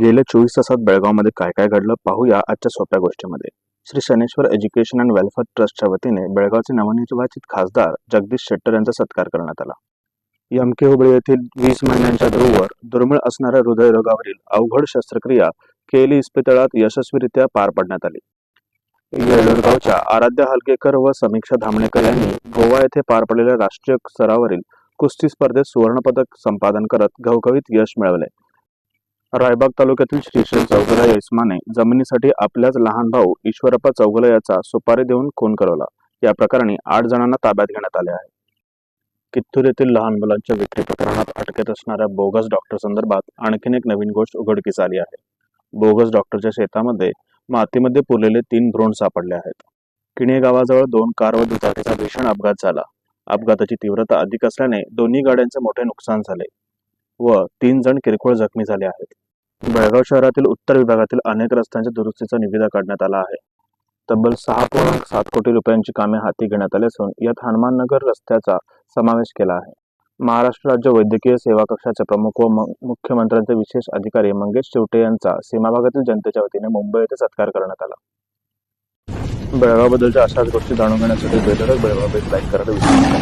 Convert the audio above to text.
गेल्या चोवीस तासात बेळगावमध्ये काय काय घडलं पाहूया आजच्या सोप्या गोष्टीमध्ये. Shri Shaneshwar education and welfare ट्रस्टच्या वतीने बेळगावचे नवनिर्वाचित खासदार जगदीश शेट्टर यांचा सत्कार करण्यात आला. यमके हुबळी येथील वीस महिन्यांच्या ध्रुववर दुर्मिळ असणाऱ्या हृदयरोगावरील अवघड शस्त्रक्रिया केली इस्पितळात यशस्वीरित्या पार पाडण्यात आली. येळगावच्या आराध्या हलकेकर व समीक्षा धामणेकर यांनी गोवा येथे पार पडलेल्या राष्ट्रीय स्तरावरील कुस्ती स्पर्धेत सुवर्णपदक संपादन करत घवघवीत यश मिळवले. रायबाग तालुक्यातील श्रीशैल चौगुले यस्माने जमिनीसाठी आपल्याच लहान भाऊ ईश्वरप्पा चौगुले याचा सुपारी देऊन खून करवला. या प्रकरणी आठ जणांना ताब्यात घेण्यात आले आहे. कित्तूर येथील लहान मुलांच्या विक्री प्रकरणात अटकेत असणाऱ्या बोगस डॉक्टर संदर्भात आणखीन एक नवीन गोष्ट उघडकीस आली आहे. बोगस डॉक्टरच्या शेतामध्ये मातीमध्ये पुरलेले तीन भ्रूण सापडले आहेत. किणे गावाजवळ दोन कार व दुचाकीचा भीषण अपघात झाला. अपघाताची तीव्रता अधिक असल्याने दोन्ही गाड्यांचे मोठे नुकसान झाले व तीन जण किरकोळ जखमी झाले आहेत. बेळगाव शहरातील उत्तर विभागातील अनेक रस्त्यांच्या दुरुस्तीचा निविदा काढण्यात आला आहे. तब्बल सहा पूर्णांक सात कोटी रुपयांची कामे हाती घेण्यात आली असून यात हनुमाननगर रस्त्याचा समावेश केला आहे. महाराष्ट्र राज्य वैद्यकीय सेवा कक्षाचे प्रमुख व म- मुख्यमंत्र्यांचे विशेष अधिकारी मंगेश चिवटे यांचा सीमाभागातील जनतेच्या वतीने मुंबई येथे सत्कार करण्यात आला. बेळगावबद्दलच्या अशाच गोष्टी जाणून घेण्यासाठी बेलरच बेळगाव लाईक करायला विसरू नका.